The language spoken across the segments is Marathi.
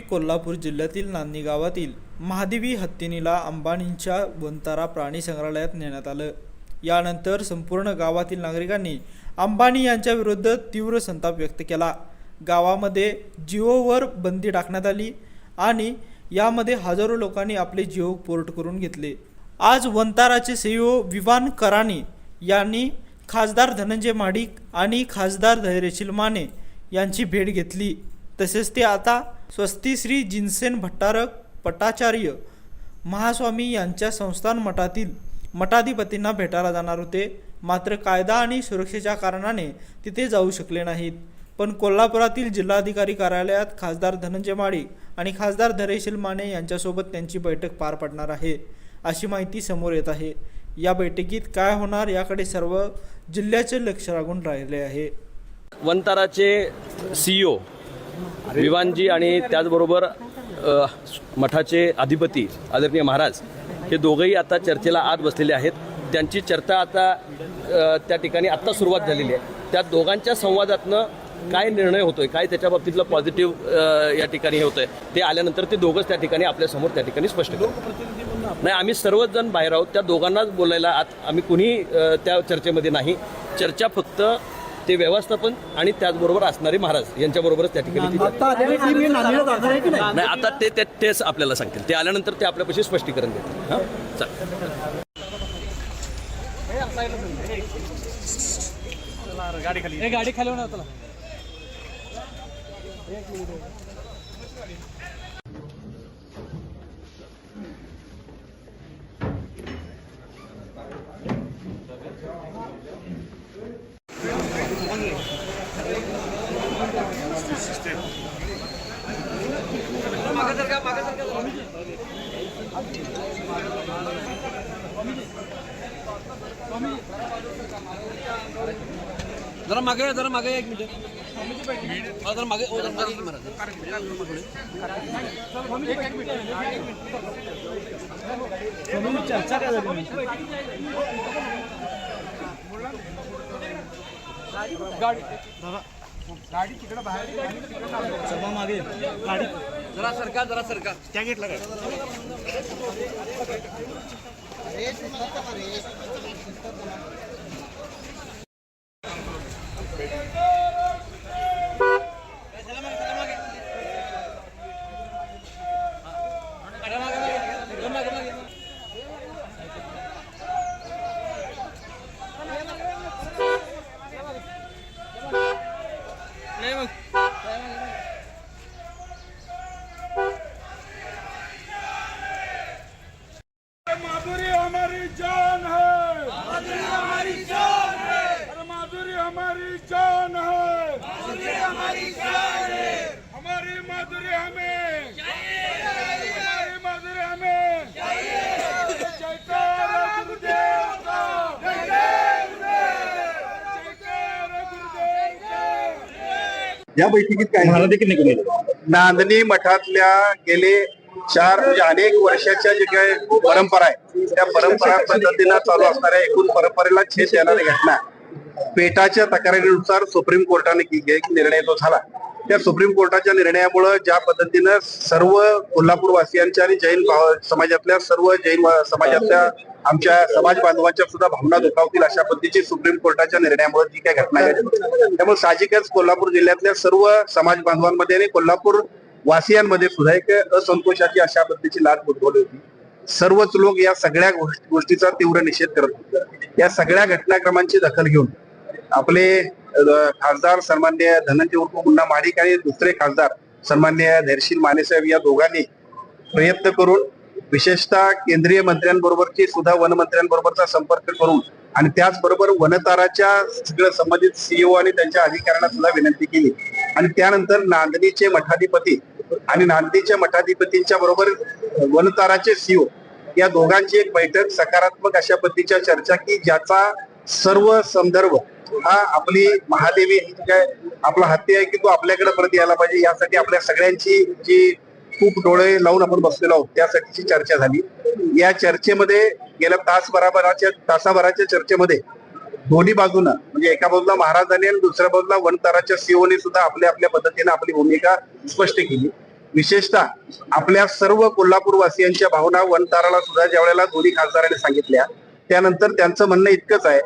कोल्हापूर जिल्ह्यातील नांदी गावातील महादेवी हत्तीनीला अंबानींच्या वंतारा प्राणी संग्रहालयात नेण्यात आलं. यानंतर संपूर्ण गावातील नागरिकांनी अंबानी यांच्या विरुद्ध तीव्र संताप व्यक्त केला. गावामध्ये जिओवर बंदी टाकण्यात आली आणि यामध्ये हजारो लोकांनी आपले जिओ पोर्ट करून घेतले. आज वंताराचे सीईओ विवान करानी यांनी खासदार धनंजय माडिक आणि खासदार धैर्यशील माने यांची भेट घेतली. तसेच ते आता स्वस्ती श्री जिनसेन भट्टारक पटाचार्य महास्वामी यांच्या संस्थान मठातील मठाधिपतींना भेटायला जाणार होते. मात्र कायदा आणि सुरक्षेच्या कारणाने तिथे जाऊ शकले नाहीत. पण कोल्हापुरातील जिल्हाधिकारी कार्यालयात खासदार धनंजय माळी आणि खासदार धरेशील माने यांच्यासोबत त्यांची बैठक पार पडणार आहे अशी माहिती समोर येत आहे. या बैठकीत काय होणार याकडे सर्व जिल्ह्याचे लक्ष लागून राहिले आहे. वंताराचे सीईओ विवानजी आणि त्याचबरोबर मठाचे अधिपती आदरणीय महाराज हे दोघंही आता चर्चेला आत बसलेले आहेत. त्यांची चर्चा आता त्या ठिकाणी आत्ता सुरुवात झालेली आहे. त्या दोघांच्या संवादातनं काय निर्णय होतोय काय त्याच्या बाबतीतलं पॉझिटिव्ह या ठिकाणी हे होतंय ते आल्यानंतर ते दोघंच त्या ठिकाणी आपल्यासमोर त्या ठिकाणी स्पष्ट करू नाही आम्ही सर्वच जण बाहेर आहोत. त्या दोघांनाच बोलायला आत आम्ही कुणी त्या चर्चेमध्ये नाही. चर्चा फक्त ते व्यवस्थापन आणि त्याचबरोबर असणारे महाराज यांच्याबरोबरच त्या ठिकाणी ती आता नाही? ते ते- तेच आपल्याला सांगतील. ते आल्यानंतर ते आपल्यापाशी स्पष्टीकरण देतील. हां? चालेल हे गाडी खाली. होणार जरा मागे जरा मागे एक मिनिट. जरा मागे ओ, जरा मागे एक चर्चा काय झाली गाडी गाडी तिकडे बाहेर सभा मागे गाडी जरा सरकार जरा सरका त्या घेतला काय नाही मग माधुरी हमारी जान है माधुरी हमारी जान है। माधुरी हमारी जान है। माधुरी हमारी जान है। हमारी माधुरी हमें। हमारी माधुरी हमें। जयकार गुरुदेव का। जयकार गुरुदेव। का या बैठकीत काय देखील नांदणी मठातल्या गेले चार म्हणजे अनेक वर्षाच्या जे काही परंपरा आहे त्या परंपरा पद्धतीनं चालू असणाऱ्या एकूण परंपरेला छेद देणारी घटना पेटाच्या तक्रारीनुसार सुप्रीम कोर्टाने एक निर्णय तो झाला त्या सुप्रीम कोर्टाच्या निर्णयामुळे ज्या पद्धतीनं सर्व कोल्हापूरवासियांच्या आणि जैन भाव- समाजातल्या सर्व जैन समाजातल्या आमच्या समाज बांधवांच्या सुद्धा भावना दुखावतील अशा पद्धतीची सुप्रीम कोर्टाच्या निर्णयामुळे जी काही घटना घडली. त्यामुळे साहजिकच कोल्हापूर जिल्ह्यातल्या सर्व समाज बांधवांमध्ये आणि कोल्हापूर वासियांमध्ये सुद्धा एक असंतोषाची अशा पद्धतीची लाट उद्भवली होती. सर्वच लोक या सगळ्या गोष्टीचा तीव्र निषेध करत होते. या सगळ्या घटनाक्रमांची दखल घेऊन आपले खासदार सन्मान्य धनंजय उर्फ मुन्ना महाडिक आणि दुसरे खासदार सन्मान्य धैर्शील मानेसाहेब या दोघांनी प्रयत्न करून विशेषतः केंद्रीय मंत्र्यांबरोबरची सुद्धा वनमंत्र्यांबरोबरचा संपर्क करून आणि त्याचबरोबर वनताराच्या सगळं संबंधित सीईओ आणि त्यांच्या अधिकाऱ्यांना सुद्धा विनंती केली. आणि त्यानंतर नांदणीचे मठाधिपती आणि नांदणीच्या मठाधिपतींच्या बरोबर वनताराचे सीओ या दोघांची एक बैठक सकारात्मक अशा पद्धतीच्या चर्चा की ज्याचा सर्व संदर्भ हा आपली महादेवी काय आपला हत्ती आहे की तो आपल्याकडे परत यायला पाहिजे यासाठी आपल्या सगळ्यांची जी खूप डोळे लावून आपण बसलेलो आहोत त्यासाठीची चर्चा झाली. या चर्चेमध्ये गेल्या तासभराभराच्या तासाभराच्या चर्चेमध्ये दोन्ही बाजूनं म्हणजे एका बाजूला महाराजांनी आणि दुसऱ्या बाजूला वनताराच्या सीओने सुद्धा आपल्या आपल्या पद्धतीने आपली भूमिका स्पष्ट केली. विशेषतः आपल्या सर्व कोल्हापूरवासियांच्या भावना वनताराला सुद्धा ज्या वेळेला दोन्ही खासदारांनी सांगितल्या त्यानंतर त्यांचं म्हणणं इतकंच आहे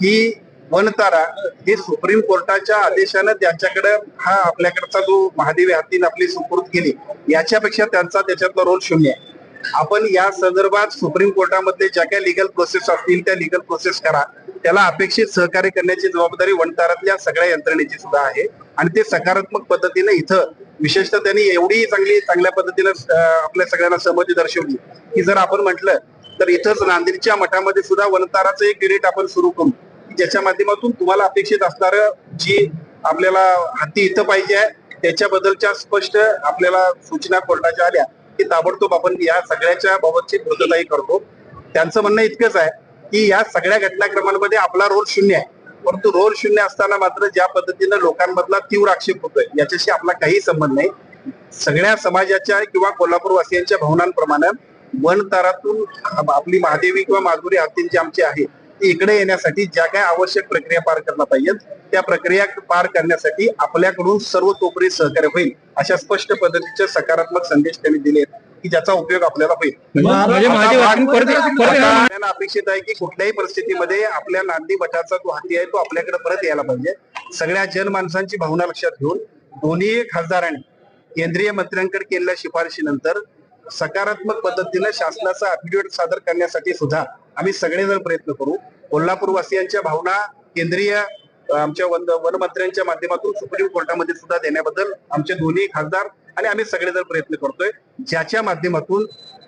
की वनतारा हे सुप्रीम कोर्टाच्या आदेशानं त्यांच्याकडे हा आपल्याकडचा जो महादेवी हत्तीने आपली सुपूर्द केली याच्यापेक्षा त्यांचा त्याच्यातला रोल शून्य आहे. आपण या संदर्भात सुप्रीम कोर्टामध्ये ज्या काही लिगल प्रोसेस असतील त्या लिगल प्रोसेस करा. त्याला अपेक्षित सहकार्य करण्याची जबाबदारी वणतारातल्या सगळ्या यंत्रणेची सुद्धा आहे. आणि ते सकारात्मक पद्धतीने इथं विशेषतः त्यांनी एवढी चांगली चांगल्या पद्धतीने आपल्या सगळ्यांना सहमती दर्शवली. की जर आपण म्हटलं तर इथंच नांदेडच्या मठामध्ये सुद्धा वनताराचं एक युनिट आपण सुरू करू. ज्याच्या माध्यमातून तुम्हाला अपेक्षित असणार जी आपल्याला हत्ती इथं पाहिजे आहे त्याच्याबद्दलच्या स्पष्ट आपल्याला सूचना कोर्टाच्या आल्या की ताबडतोब आपण या सगळ्याच्या बाबतची पूर्तताही करतो. त्यांचं म्हणणं इतकंच आहे की या सगळ्या घटनाक्रमांमध्ये आपला रोल शून्य आहे. परंतु रोल शून्य असताना मात्र ज्या पद्धतीनं लोकांमधला तीव्र आक्षेप होतोय याच्याशी आपला काही संबंध नाही. सगळ्या समाजाच्या किंवा कोल्हापूरवासियांच्या भावनांप्रमाणे वन तारातून आपली महादेवी किंवा माधुरी हत्तींची आमची आहे ती इकडे येण्यासाठी ज्या काही आवश्यक प्रक्रिया पार करण्यात पाहिजेत त्या प्रक्रिया पार करण्यासाठी आपल्याकडून सर्वतोपरी सहकार्य होईल अशा स्पष्ट पद्धतीचे सकारात्मक संदेश त्यांनी दिलेत. की ज्याचा उपयोग आपल्याला होईल. म्हणजे येणार आपल्याला अपेक्षित आहे की कुठल्याही परिस्थितीमध्ये आपल्या नांदी मठाचा जो हाती आहे तो आपल्याकडे परत यायला पाहिजे. सगळ्या जनमानसांची भावना लक्षात घेऊन दोन्ही खासदारांनी केंद्रीय मंत्र्यांकडे केलेल्या शिफारशीनंतर सकारात्मक पद्धतीने शासनाचा अफिडेविट सादर करण्यासाठी सुद्धा आम्ही सगळेजण प्रयत्न करू. कोल्हापूर वासियांच्या भावना केंद्रीय आमच्या वन वनमंत्र्यांच्या माध्यमातून सुप्रीम कोर्टामध्ये सुद्धा देण्याबद्दल आमचे दोन्ही खासदार आणि आम्ही सगळेजण प्रयत्न करतोय ज्याच्या माध्यमातून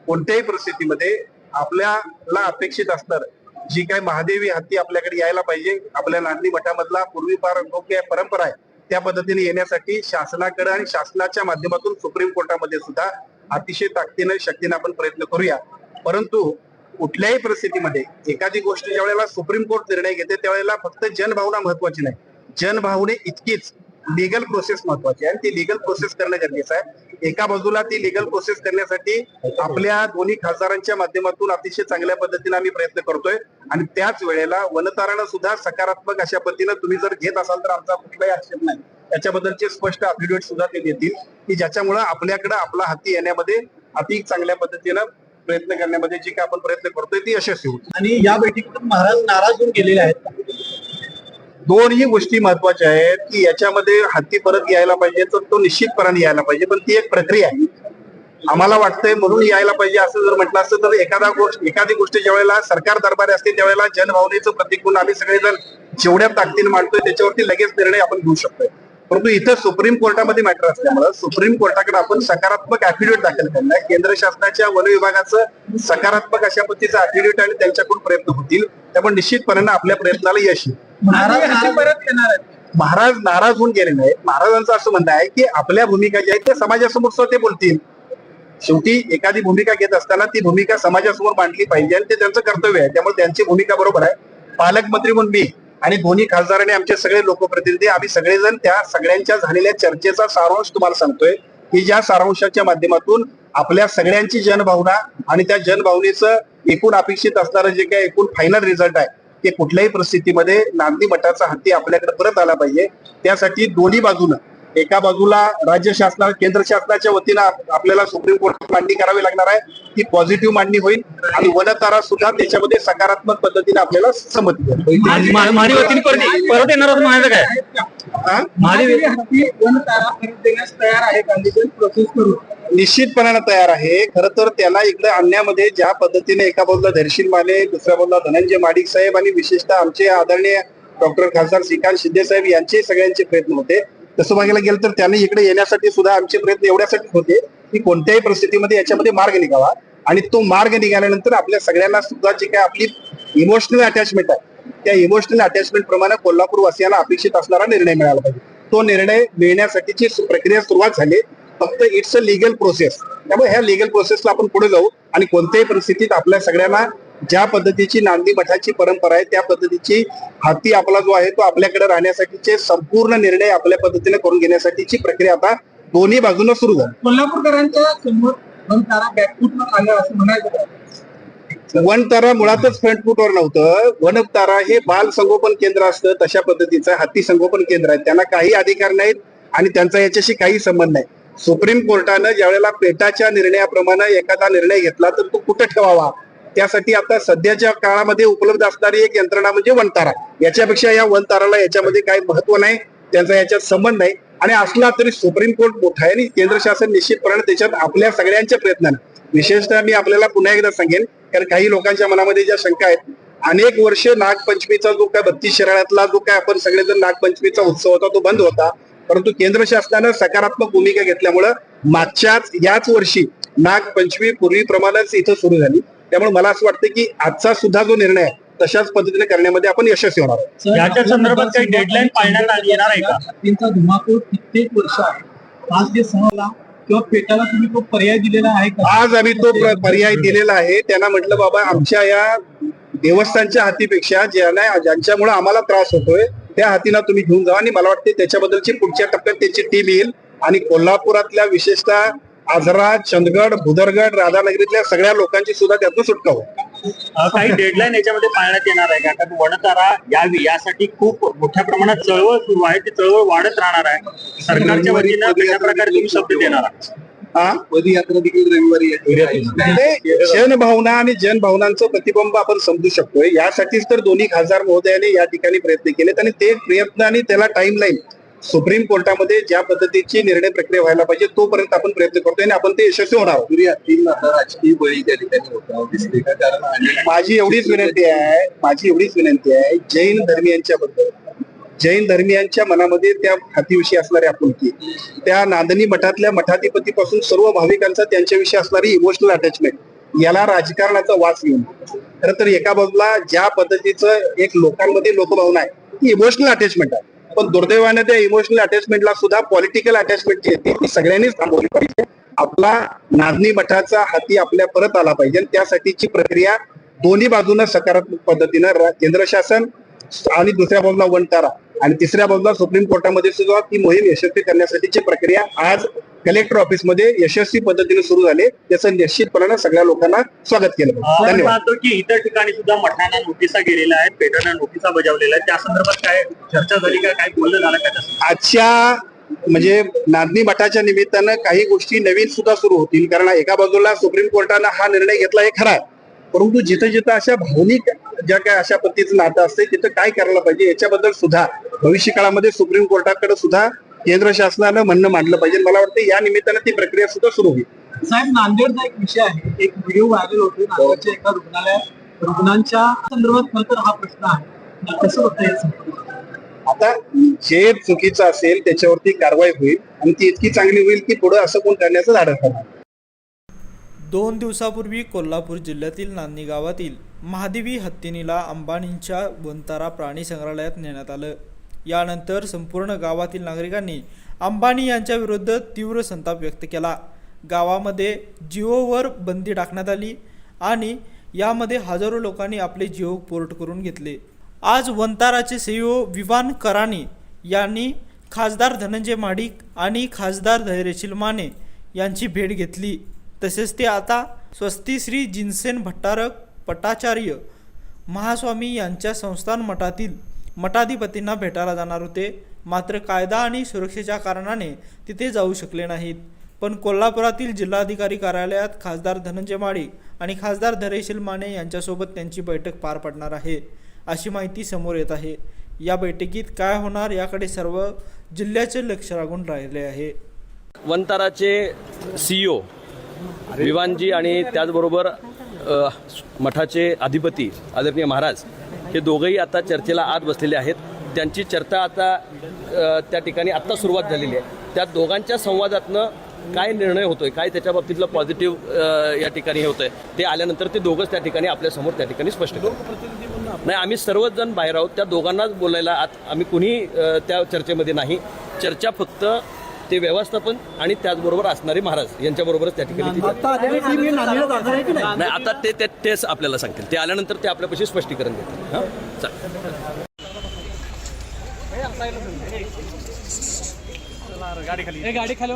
कोणत्याही परिस्थितीमध्ये आपल्याला अपेक्षित असणार जी काय महादेवी हत्ती आपल्याकडे यायला पाहिजे आपल्या नांदी मठामधला पूर्वीपार लोक परंपरा आहे त्या पद्धतीने येण्यासाठी शासनाकडे आणि शासनाच्या माध्यमातून सुप्रीम कोर्टामध्ये सुद्धा अतिशय ताकदीने शक्तीने आपण प्रयत्न करूया. परंतु कुठल्याही परिस्थितीमध्ये एखादी गोष्ट ज्या वेळेला सुप्रीम कोर्ट निर्णय घेते त्यावेळेला फक्त जनभावना महत्वाची नाही. जनभावने इतकीच लिगल प्रोसेस महत्वाची आहे. आणि ती लिगल प्रोसेस करणं गरजेचं आहे. एका बाजूला ती लिगल प्रोसेस करण्यासाठी आपल्या दोन्ही खासदारांच्या माध्यमातून अतिशय चांगल्या पद्धतीने आम्ही प्रयत्न करतोय. आणि त्याच वेळेला वनतारानं सुद्धा सकारात्मक अशा पद्धतीनं तुम्ही जर घेत असाल तर आमचा कुठलाही आक्षेप नाही. त्याच्याबद्दलचे स्पष्ट अफिडेविट सुद्धा ते देतील की ज्याच्यामुळे आपल्याकडे आपला हाती येण्यामध्ये अति चांगल्या पद्धतीनं प्रयत्न करण्यामध्ये जे काय आपण प्रयत्न करतोय ती यशस्वी होती आणि या बैठकीतून महाराज नाराज होऊन गेलेले आहेत. दोनही गोष्टी महत्त्वाच्या आहेत की याच्यामध्ये हत्ती परत यायला पाहिजे तर तो निश्चितपणाने यायला पाहिजे. पण ती एक प्रक्रिया आहे. आम्हाला वाटतंय म्हणून यायला पाहिजे असं जर म्हटलं असतं तर एखादा गोष्ट एखादी गोष्ट ज्यावेळेला सरकार दरबारी असते त्यावेळेला जनभावनेचं प्रतिकूल म्हणून आम्ही सगळेजण जेवढ्या ताकदीने मांडतोय त्याच्यावरती लगेच निर्णय आपण घेऊ शकतोय. परंतु इथं सुप्रीम कोर्टामध्ये मॅटर असल्यामुळं सुप्रीम कोर्टाकडे आपण सकारात्मक अफिडेविट दाखल करणार केंद्र शासनाच्या वन विभागाचं सकारात्मक अशा पद्धतीचं अफिडेविट आणि त्यांच्याकडून प्रयत्न होतील. त्यामुळे निश्चितपणे आपल्या प्रयत्नाला यश येईल. महाराज नाराज परत येणार आहेत. महाराज नाराज होऊन गेले नाहीत महाराजांचं असं म्हणणं आहे की आपल्या भूमिका ज्या आहेत त्या समाजासमोर ते बोलतील. शेवटी एखादी भूमिका घेत असताना ती भूमिका समाजासमोर मांडली पाहिजे आणि ते त्यांचं कर्तव्य आहे. त्यामुळे त्यांची भूमिका बरोबर आहे. पालकमंत्री म्हणून मी आणि दोन्ही खासदार आणि आमचे सगळे लोकप्रतिनिधी आम्ही सगळेजण त्या सगळ्यांच्या झालेल्या चर्चेचा सारांश तुम्हाला सांगतोय की ज्या सारांशाच्या माध्यमातून आपल्या सगळ्यांची जनभावना आणि त्या जनभावनेचं एकूण अपेक्षित असणारं जे काही एकूण फायनल रिझल्ट आहे ते कुठल्याही परिस्थितीमध्ये नांदी मठाचा हत्ती आपल्याकडे परत आला पाहिजे. त्यासाठी दोन्ही बाजूनं एका बाजूला राज्य शासना केंद्र शासनाच्या वतीनं आप- आपल्याला सुप्रीम कोर्टात मांडणी करावी लागणार आहे. ती पॉझिटिव्ह मांडणी होईल आणि वनतारा सुद्धा त्याच्यामध्ये सकारात्मक पद्धतीने आपल्याला संमती निश्चितपणानं तयार आहे. खर तर त्याला इकडे आणण्यामध्ये ज्या पद्धतीने एका बाजूला धैर्यशील माने दुसऱ्या बाजूला धनंजय माडिक साहेब आणि विशेषतः आमचे आदरणीय डॉक्टर खासदार श्रीकांत शिंदे साहेब यांचे सगळ्यांचे प्रयत्न होते. तसं बघायला गेलं तर त्यांनी इकडे येण्यासाठी सुद्धा आमचे प्रयत्न एवढ्यासाठी होते की कोणत्याही परिस्थितीमध्ये याच्यामध्ये मार्ग निघावा. आणि तो मार्ग निघाल्यानंतर आपल्या सगळ्यांना सुद्धा जी काय आपली इमोशनल अटॅचमेंट आहे त्या इमोशनल अटॅचमेंट प्रमाणे कोल्हापूर वासियांना अपेक्षित असणारा निर्णय मिळाला पाहिजे. तो निर्णय मिळण्यासाठीची प्रक्रिया सुरुवात झाली. फक्त इट्स अ लिगल प्रोसेस त्यामुळे ह्या लिगल प्रोसेसला आपण पुढे जाऊ आणि कोणत्याही परिस्थितीत आपल्या सगळ्यांना ज्या पद्धतीची नांदी मठाची परंपरा आहे त्या पद्धतीची हाती आपला जो आहे तो आपल्याकडे राहण्यासाठीचे संपूर्ण निर्णय आपल्या पद्धतीने करून घेण्यासाठीची प्रक्रिया आता दोन्ही बाजूने सुरू झाली. कोल्हापूरकरांच्या समोर वन तारा बॅकफुटनं आलं असं म्हणायचं काय वन तारा मुळातच फ्रंट फुटवर नव्हतं. वन तारा हे बाल संगोपन केंद्र असतं तशा पद्धतीचं हत्ती संगोपन केंद्र आहे. त्यांना काही अधिकार नाहीत आणि त्यांचा याच्याशी काही संबंध नाही. सुप्रीम कोर्टानं ज्यावेळेला पेटाच्या निर्णयाप्रमाणे एखादा निर्णय घेतला तर तो कुठं ठेवावा? त्यासाठी आता सध्याच्या काळामध्ये उपलब्ध असणारी एक यंत्रणा म्हणजे वनतारा. याच्यापेक्षा या वनताराला याच्यामध्ये काही महत्त्व नाही त्यांचा याच्यात संबंध नाही. आणि असला तरी सुप्रीम कोर्ट मोठा आहे आणि केंद्र शासन निश्चितपणे त्याच्यात आपल्या सगळ्यांच्या प्रयत्नानं. विशेषतः मी आपल्याला पुन्हा एकदा सांगेन कारण काही लोकांच्या मनामध्ये ज्या शंका आहेत अनेक वर्ष नागपंचमीचा जो काय बत्तीस शहरातला जो काय आपण सगळेजण नागपंचमीचा उत्सव होता तो बंद होता. परंतु केंद्र शासनानं सकारात्मक भूमिका घेतल्यामुळं मागच्याच याच वर्षी नागपंचमी पूर्वीप्रमाणेच इथं सुरू झाली. त्यामुळे मला असं वाटतं की आजचा सुद्धा जो निर्णय आहे तशाच पद्धतीने करण्यामध्ये आपण यशस्वी होणार आहोत. याच्या संदर्भात काही डेडलाईन पाळण्यात आली येणार आहे का? हत्तींचा धुमाकूळ कित्येक वर्ष आहे. पाच ते सहाला किंवा पेटाला तुम्ही तो पर्याय दिलेला आहे का? आज आम्ही तो प्र- पर्याय दिलेला आहे. त्यांना म्हटलं बाबा आमच्या या देवस्थानच्या हातीपेक्षा ज्यांना ज्यांच्यामुळे आम्हाला त्रास होतोय त्या हातीला तुम्ही घेऊन जा. आणि मला वाटते त्याच्याबद्दलची पुढच्या टप्प्यात त्याची टीम येईल. आणि कोल्हापुरातल्या विशेषतः आजरा चंदगड भुदरगड राधानगरीतल्या सगळ्या लोकांची सुद्धा त्यातून सुटका होईल. अं, काही डेडलाईन याच्यामध्ये पाळण्यात येणार आहे का? कारण वनतारा यावी यासाठी खूप मोठ्या प्रमाणात चळवळ सुरू आहे. ती चळवळ वाढत राहणार आहे. सरकारच्या वतीनं कशा प्रकारे तुम्ही शब्द देणार आहात? हा? पदयात्रा देखील रविवारी ते जनभावना आणि जनभावनांचं प्रतिबिंब आपण समजू शकतोय. यासाठीच तर दोन्ही खासदार महोदयाने या ठिकाणी प्रयत्न केलेत आणि ते प्रयत्न आणि त्याला टाइम लाईन सुप्रीम कोर्टामध्ये ज्या पद्धतीची निर्णय प्रक्रिया व्हायला पाहिजे तोपर्यंत आपण प्रयत्न करतोय आणि आपण ते यशस्वी होणार आहोत. माझी एवढीच विनंती आहे माझी एवढीच विनंती आहे जैन धर्मियांच्या बद्दल जैन धर्मियांच्या मनामध्ये त्या हातीविषयी असणारी आपुलकी त्या नांदणी मठातल्या मठाधिपतीपासून सर्व भाविकांचा त्यांच्याविषयी असणारी इमोशनल अटॅचमेंट याला राजकारणाचा वास येऊन खर तर एका बाजूला ज्या पद्धतीचं एक लोकांमध्ये लोकभावना आहे ती इमोशनल अटॅचमेंट आहे. पण दुर्दैवाने त्या इमोशनल अटॅचमेंटला सुद्धा पॉलिटिकल अटॅचमेंट जी येते ती सगळ्यांनीच थांबवली पाहिजे. आपला नाजणी मठाचा हाती आपल्या परत आला पाहिजे आणि त्यासाठीची प्रक्रिया दोन्ही बाजूनं सकारात्मक पद्धतीनं केंद्र शासन आणि दुसऱ्या बाजूला वनतारा. आणि तिसऱ्या बाजूला सुप्रीम कोर्टामध्ये सुद्धा ती मोहीम यशस्वी करण्यासाठीची प्रक्रिया आज कलेक्टर ऑफिसमध्ये यशस्वी पद्धतीने सुरू झाले. त्याचं निश्चितपणानं सगळ्या लोकांना स्वागत केलं. धन्यवाद. पाहतो की इतर ठिकाणी सुद्धा मठांना नोटिसा गेलेल्या आहेत पेटांना नोटिसा बजावलेल्या आहेत. त्या संदर्भात काय चर्चा झाली का? काय बोलणं झालं का? आजच्या म्हणजे नांदणी मठाच्या निमित्तानं काही गोष्टी नवीन सुद्धा सुरू होतील. कारण एका बाजूला सुप्रीम कोर्टानं हा निर्णय घेतला हे खरा परंतु जिथं जिथं अशा भावनिक ज्या काय अशा पद्धतीचं नातं असते तिथं काय करायला पाहिजे याच्याबद्दल सुद्धा भविष्य काळामध्ये सुप्रीम कोर्टाकडे सुद्धा केंद्र शासनानं म्हणणं मांडलं पाहिजे. मला वाटतं या निमित्तानं ती प्रक्रिया सुद्धा सुरू होईल. साहेब नांदेडचा एक विषय आहे. एक व्हिडिओ व्हायरल होतोय नांदेडच्या एका रुग्णालयात रुग्णांच्या संदर्भात खरं तर हा प्रश्न आहे. कसं होतं या संदर्भात? आता जे चुकीचं असेल त्याच्यावरती कारवाई होईल आणि ती इतकी चांगली होईल की पुढे असं कोण करण्याचं धाडस करणार दोन दिवसापूर्वी कोल्हापूर जिल्ह्यातील नांदी गावातील महादेवी हत्तीनीला अंबानींच्या वंतारा प्राणी संग्रहालयात नेण्यात आलं. यानंतर संपूर्ण गावातील नागरिकांनी अंबानी यांच्या विरुद्ध तीव्र संताप व्यक्त केला. गावामध्ये जिओवर बंदी टाकण्यात आली आणि यामध्ये हजारो लोकांनी आपले जिओ पोर्ट करून घेतले. आज वंताराचे सीईओ विवान करानी यांनी खासदार धनंजय माडिक आणि खासदार धैर्यशील माने यांची भेट घेतली. तसेच ते आता स्वस्ती श्री जिनसेन भट्टारक पटाचार्य महास्वामी यांच्या संस्थान मठातील मठाधिपतींना भेटायला जाणार होते. मात्र कायदा आणि सुरक्षेच्या कारणाने तिथे जाऊ शकले नाहीत. पण कोल्हापुरातील जिल्हाधिकारी कार्यालयात खासदार धनंजय माळी आणि खासदार धरेशील माने यांच्यासोबत त्यांची बैठक पार पडणार आहे अशी माहिती समोर येत आहे. या बैठकीत काय होणार याकडे सर्व जिल्ह्याचे लक्ष लागून राहिले आहे. वनताराचे सीईओ विवानजी आणि त्याचबरोबर मठाचे अधिपती आदरणीय महाराज हे दोघंही आता चर्चेला आत बसलेले आहेत. त्यांची चर्चा आता त्या ठिकाणी आत्ता सुरुवात झालेली आहे. त्या दोघांच्या संवादातनं काय निर्णय होतोय काय त्याच्या बाबतीतलं पॉझिटिव्ह या ठिकाणी हे होतंय ते आल्यानंतर ते दोघंच त्या ठिकाणी आपल्यासमोर त्या ठिकाणी स्पष्ट करू नाही आम्ही सर्वच जण बाहेर आहोत त्या दोघांनाच बोलायला आत आम्ही कुणी त्या चर्चेमध्ये नाही. चर्चा फक्त ते व्यवस्थापन आणि त्याचबरोबर असणारे महाराज यांच्याबरोबरच त्या ठिकाणी नाही? आता ते तेच आपल्याला सांगतील. ते आल्यानंतर ते आपल्यापाशी स्पष्टीकरण देतील. गाडी खाली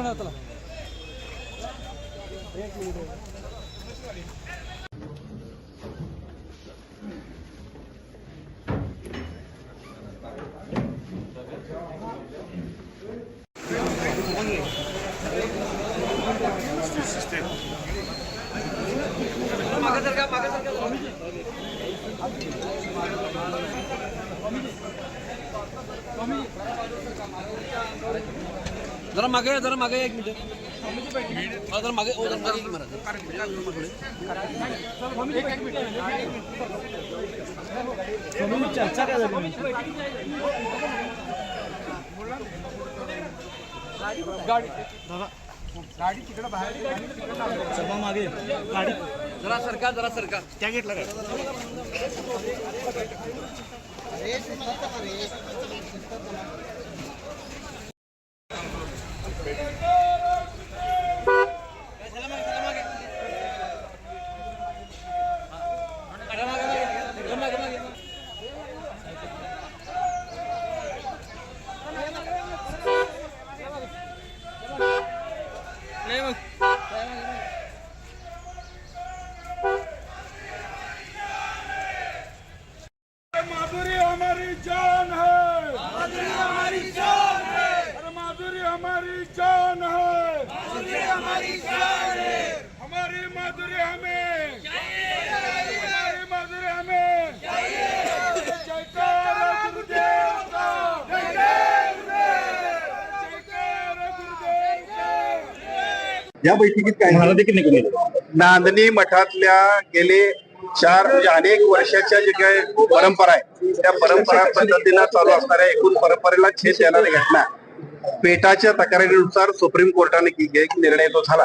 जरा मागे जरा मागे एक मिनिट. जरा मागे ओ जरा मागे मला चर्चा काय झाली की महाराज जरा सरकार जरा सरकार त्या गेटला काय? माधुरी हमारी जान है माधुरी हमारी जान है अरे माधुरी हमारी जान है माधुरी हमारी जान है हमारी माधुरी हमें हमारी माधुरी हमें जयकार गुरुदेव का जयकार गुरुदेव का या बैठकीत काय देखील नांदणी मठातल्या गेले चार म्हणजे अनेक वर्षाच्या जे काही परंपरा आहे त्या परंपरा पद्धतीनं चालू असणाऱ्या एकूण परंपरेला छेद देणारी घटना पेटाच्या तक्रारीनुसार सुप्रीम कोर्टाने निर्णय तो झाला.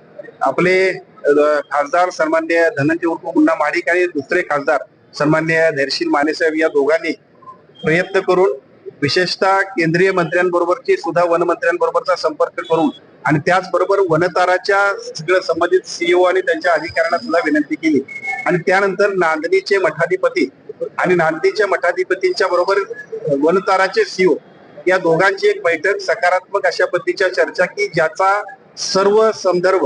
आपले खासदार सन्मान्य धनंजय उर्फ मुन्ना महाडिक आणि दुसरे खासदार सन्मान्य धैर्शील मानेसाहेब या दोघांनी प्रयत्न करून विशेषतः केंद्रीय मंत्र्यांबरोबरची सुद्धा वनमंत्र्यांबरोबरचा संपर्क करून आणि त्याचबरोबर वनताराच्या सगळं संबंधित सीईओ आणि त्यांच्या अधिकाऱ्यांना सुद्धा विनंती केली. आणि त्यानंतर नांदणीचे मठाधिपती आणि नांदणीच्या मठाधिपतींच्या बरोबर वनताराचे सीईओ या दोघांची एक बैठक सकारात्मक अशा पद्धतीच्या चर्चा की ज्याचा सर्व संदर्भ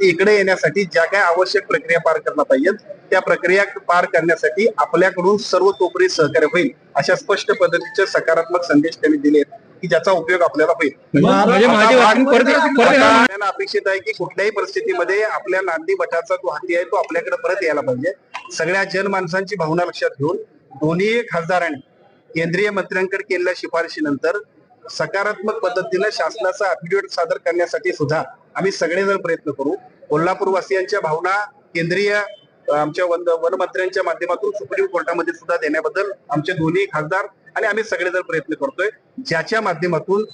इकडे येण्यासाठी ज्या काय आवश्यक प्रक्रिया पार करणं पाहिजेत त्या प्रक्रिया पार करण्यासाठी आपल्याकडून सर्वतोपरी सहकार्य होईल अशा स्पष्ट पद्धतीचे सकारात्मक संदेश त्यांनी दिले की ज्याचा उपयोग आपल्याला होईल. आपल्याला अपेक्षित आहे की कुठल्याही परिस्थितीमध्ये आपल्या नांदी मठाचा जो हत्ती आहे तो आपल्याकडे परत यायला पाहिजे. सगळ्या जनमानसांची भावना लक्षात घेऊन दोन्ही खासदारांनी केंद्रीय मंत्र्यांकडे केलेल्या शिफारशीनंतर सकारात्मक पद्धतीने शासनाचा अफिडेविट सादर करण्यासाठी सुद्धा आम्ही सगळेजण प्रयत्न करू. कोल्हापूर वासियांच्या भावना केंद्रीय आमच्या वन वनमंत्र्यांच्या माध्यमातून सुप्रीम कोर्टामध्ये सुद्धा देण्याबद्दल आमचे दोन्ही खासदार आणि आम्ही सगळेजण प्रयत्न करतोय. ज्याच्या माध्यमातून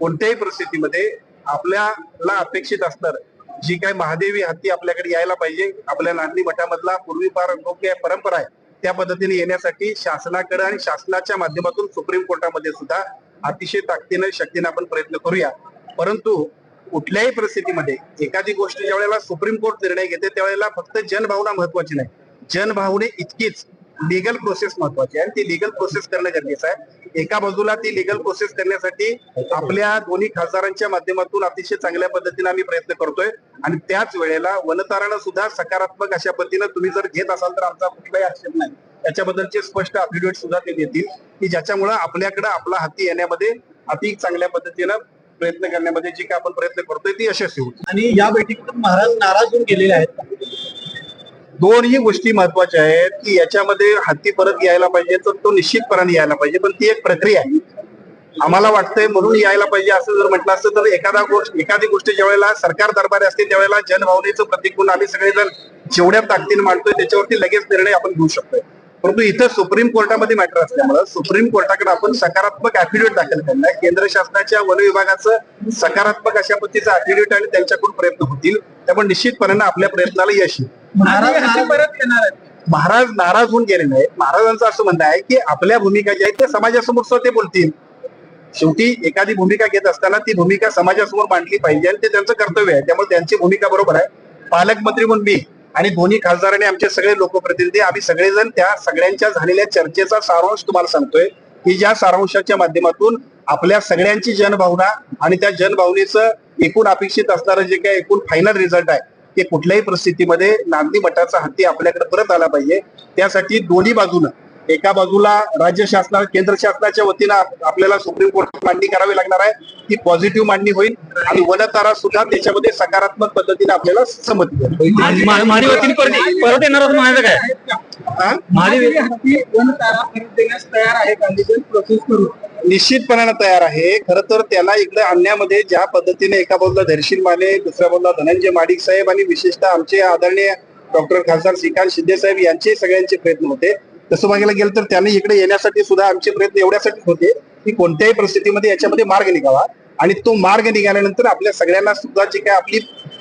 कोणत्याही परिस्थितीमध्ये आपल्याला अपेक्षित असणार जी काही महादेवी हत्ती आपल्याकडे यायला पाहिजे आपल्या नांदणी मठामधला पूर्वीपार जो परंपरा आहे त्या पद्धतीने येण्यासाठी शासनाकडे आणि शासनाच्या माध्यमातून सुप्रीम कोर्टामध्ये सुद्धा अतिशय ताकदीने शक्तीने आपण प्रयत्न करूया. परंतु कुठल्याही परिस्थितीमध्ये एखादी गोष्ट ज्या वेळेला सुप्रीम कोर्ट निर्णय घेते त्यावेळेला फक्त जनभावना महत्वाची नाही. जनभावने इतकीच लिगल प्रोसेस महत्वाची आहे. आणि ती लिगल प्रोसेस करणं गरजेचं आहे. एका बाजूला ती लिगल प्रोसेस करण्यासाठी आपल्या दोन्ही खासदारांच्या माध्यमातून अतिशय चांगल्या पद्धतीने आम्ही प्रयत्न करतोय. आणि त्याच वेळेला वनतारानं सुद्धा सकारात्मक अशा पद्धतीनं तुम्ही जर घेत असाल तर आमचा कुठलाही आक्षेप नाही. त्याच्याबद्दलचे स्पष्ट अफिडेविट सुद्धा ते देतील की ज्याच्यामुळे आपल्याकडे आपला हाती येण्यामध्ये अति चांगल्या पद्धतीनं प्रयत्न करण्यामध्ये जी काय आपण प्रयत्न करतोय ती यशस्वी होती आणि या बैठकीतून महाराज नाराज होऊन गेलेले आहेत. दोनही गोष्टी महत्त्वाच्या आहेत की याच्यामध्ये हत्ती परत यायला पाहिजे तर तो निश्चितपणाने यायला पाहिजे पण ती एक प्रक्रिया आहे. आम्हाला वाटतंय म्हणून यायला पाहिजे असं जर म्हटलं असतं तर एखादा गोष्ट एखादी गोष्ट ज्यावेळेला सरकार दरबारी असते त्यावेळेला जनभावनेचं प्रतिकूल म्हणून आम्ही सगळेजण जेवढ्या ताकदीने मांडतोय त्याच्यावरती लगेच निर्णय आपण घेऊ शकतोय. परंतु इथं सुप्रीम कोर्टामध्ये मॅटर असल्यामुळं सुप्रीम कोर्टाकडे आपण सकारात्मक ऍफिडेविट दाखल करणं आहे. केंद्र शासनाच्या वन विभागाचं सकारात्मक अशा पद्धतीचं ऍफिडेविट आणि त्यांच्याकडून प्रयत्न होतील. त्यामुळे निश्चितपणे आपल्या प्रयत्नाला यश येईल. महाराज कसे परत येणार आहेत. महाराज नाराज होऊन गेलेले आहेत महाराजांचं असं म्हणणं आहे की आपल्या भूमिका ज्या आहेत त्या समाजासमोर सुद्धा ते बोलतील. शेवटी एखादी भूमिका घेत असताना ती भूमिका समाजासमोर मांडली पाहिजे आणि ते त्यांचं कर्तव्य आहे. त्यामुळे त्यांची भूमिका बरोबर आहे. पालकमंत्री म्हणून मी आणि दोन्ही खासदारांनी आमचे सगळे लोकप्रतिनिधी आम्ही सगळेजण त्या सगळ्यांच्या झालेल्या चर्चेचा सारांश तुम्हाला सांगतोय की ज्या सारांशाच्या माध्यमातून आपल्या सगळ्यांची जनभावना आणि त्या जनभावनेचं एकूण अपेक्षित असणारं जे काही एकूण फायनल रिझल्ट आहे ते कुठल्याही परिस्थितीमध्ये नांदी मठाचा हत्ती आपल्याकडे परत आला पाहिजे. त्यासाठी दोन्ही बाजूनं एका बाजूला राज्य शासना केंद्र शासनाच्या वतीनं आप- आपल्याला सुप्रीम कोर्टात मांडणी करावी लागणार आहे. ती पॉझिटिव्ह मांडणी होईल आणि वनतारा सुद्धा त्याच्यामध्ये सकारात्मक पद्धतीने आपल्याला संमती परत येणार म्हणायचं काय निश्चितपणानं तयार आहे. खर तर त्याला इकडे आणण्यामध्ये ज्या पद्धतीने एका बाजूला धैर्यशील माने दुसऱ्या बाजूला धनंजय माडिक साहेब आणि विशेषतः आमचे आदरणीय डॉक्टर खासदार श्रीकांत शिंदे साहेब यांचे सगळ्यांचे प्रयत्न होते. तसं बघायला गेलं तर त्यांनी इकडे येण्यासाठी सुद्धा आमचे प्रयत्न एवढ्यासाठी होते की कोणत्याही परिस्थितीमध्ये याच्यामध्ये मार्ग निघावा. आणि तो मार्ग निघाल्यानंतर आपल्या सगळ्यांना सुद्धा जी काय आपली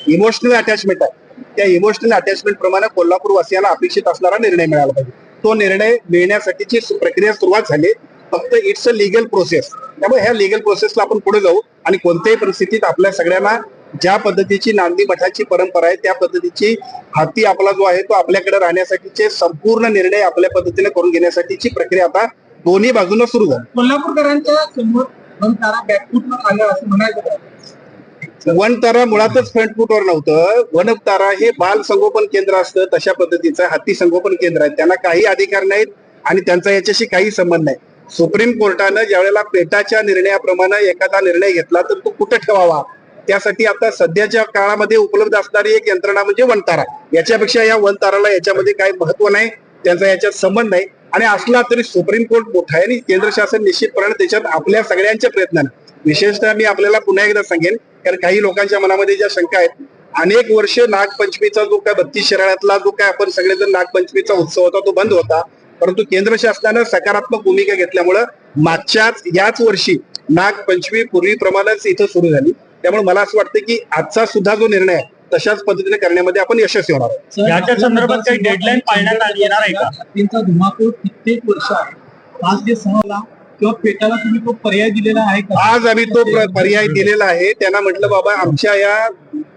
इमोशनल अटॅचमेंट आहे त्या इमोशनल अटॅचमेंट प्रमाणे कोल्हापूर वासियांना अपेक्षित असणारा निर्णय मिळाला पाहिजे. तो निर्णय मिळण्यासाठीची प्रक्रिया सुरुवात झाली. फक्त इट्स अ लिगल प्रोसेस त्यामुळे ह्या लिगल प्रोसेसला आपण पुढे जाऊ आणि कोणत्याही परिस्थितीत आपल्या सगळ्यांना ज्या पद्धतीची नांदी मठाची परंपरा आहे त्या पद्धतीची हाती आपला जो आहे तो आपल्याकडे राहण्यासाठीचे संपूर्ण निर्णय आपल्या पद्धतीने करून घेण्यासाठीची प्रक्रिया आता दोन्ही बाजूने सुरू झाली. कोल्हापूरकरांच्या समोर वन तारा बॅकफुटवर आलं असं म्हणायचं का? वन तारा मुळातच फ्रंट फुटवर नव्हतं. वन तारा हे बाल संगोपन केंद्र असतं तशा पद्धतीचं हत्ती संगोपन केंद्र आहे. त्यांना काही अधिकार नाहीत आणि त्यांचा याच्याशी काही संबंध नाही. सुप्रीम कोर्टानं ज्यावेळेला पेटाच्या निर्णयाप्रमाणे एखादा निर्णय घेतला तर तो कुठं ठेवावा? त्यासाठी आता सध्याच्या काळामध्ये उपलब्ध असणारी एक यंत्रणा म्हणजे वनतारा. याच्यापेक्षा या वनताराला याच्यामध्ये काही महत्त्व नाही त्यांचा याच्यात संबंध नाही आणि असला तरी सुप्रीम कोर्ट मोठा आहे आणि केंद्र शासन निश्चितपणे त्याच्यात आपल्या सगळ्यांच्या प्रयत्नाने. विशेषतः मी आपल्याला पुन्हा एकदा सांगेन कारण काही लोकांच्या मनामध्ये ज्या शंका आहेत अनेक वर्ष नागपंचमीचा जो काय बत्तीस शहरातला जो काय आपण सगळेजण नागपंचमीचा उत्सव होता तो बंद होता. परंतु केंद्र शासनानं सकारात्मक भूमिका घेतल्यामुळं मागच्याच याच वर्षी नागपंचमी पूर्वीप्रमाणेच इथं सुरू झाली. त्यामुळे मला असं वाटतं की आजचा सुद्धा जो निर्णय आहे तशाच पद्धतीने करण्यामध्ये आपण यशस्वी होणार आहोत. याच्या संदर्भात काही deadline पाळण्यात आली- येणार आहे का? धुमाकूळ कित्येक वर्ष आज जे सहला किंवा पेटाला तुम्ही तो पर्याय दिलेला आहे का? आज आम्ही तो प्र- पर्याय दिलेला आहे. त्यांना म्हटलं बाबा आमच्या या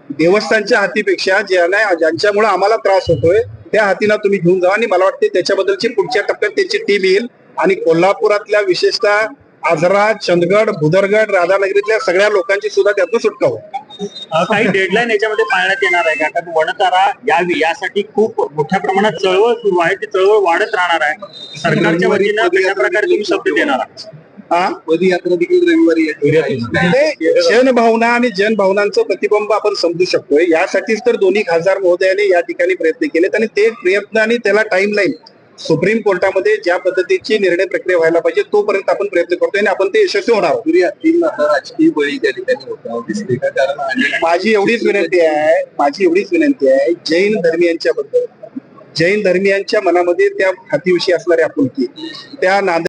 देवस्थानच्या हातीपेक्षा ज्यांना ज्यांच्यामुळे आम्हाला त्रास होतोय त्या हातीला तुम्ही घेऊन जा. आणि मला वाटते त्याच्याबद्दलची पुढच्या टप्प्यात त्याची टीम येईल. आणि कोल्हापुरातल्या विशेषतः आजरा चंदगड भुदरगड राधानगरीतल्या सगळ्या लोकांची सुद्धा त्यातून सुटका होईल. अं, काही डेडलाईन याच्यामध्ये पाळण्यात येणार आहे का? कारण वनतारा यावी यासाठी खूप मोठ्या प्रमाणात चळवळ सुरू आहे. ती चळवळ वाढत राहणार आहे. सरकारच्या वतीनं कशा प्रकारे तुम्ही शब्द देणार आहात? हा पदयात्रा देखील रविवारी ते जनभावना आणि जनभावनांचं प्रतिबिंब आपण समजू शकतोय. यासाठीच तर दोन्ही खासदार महोदयाने या ठिकाणी प्रयत्न केलेत आणि ते प्रयत्न आणि त्याला टाइम लाईन सुप्रीम कोर्टामध्ये ज्या पद्धतीची निर्णय प्रक्रिया व्हायला पाहिजे तोपर्यंत आपण प्रयत्न करतोय आणि आपण ते यशस्वी होणार माझी एवढीच विनंती आहे माझी एवढीच विनंती आहे जैन धर्मियांच्या बद्दल जैन धर्मियांच्या मनामध्ये त्या हातीविषयी असणारी आपुलकी. त्या नांद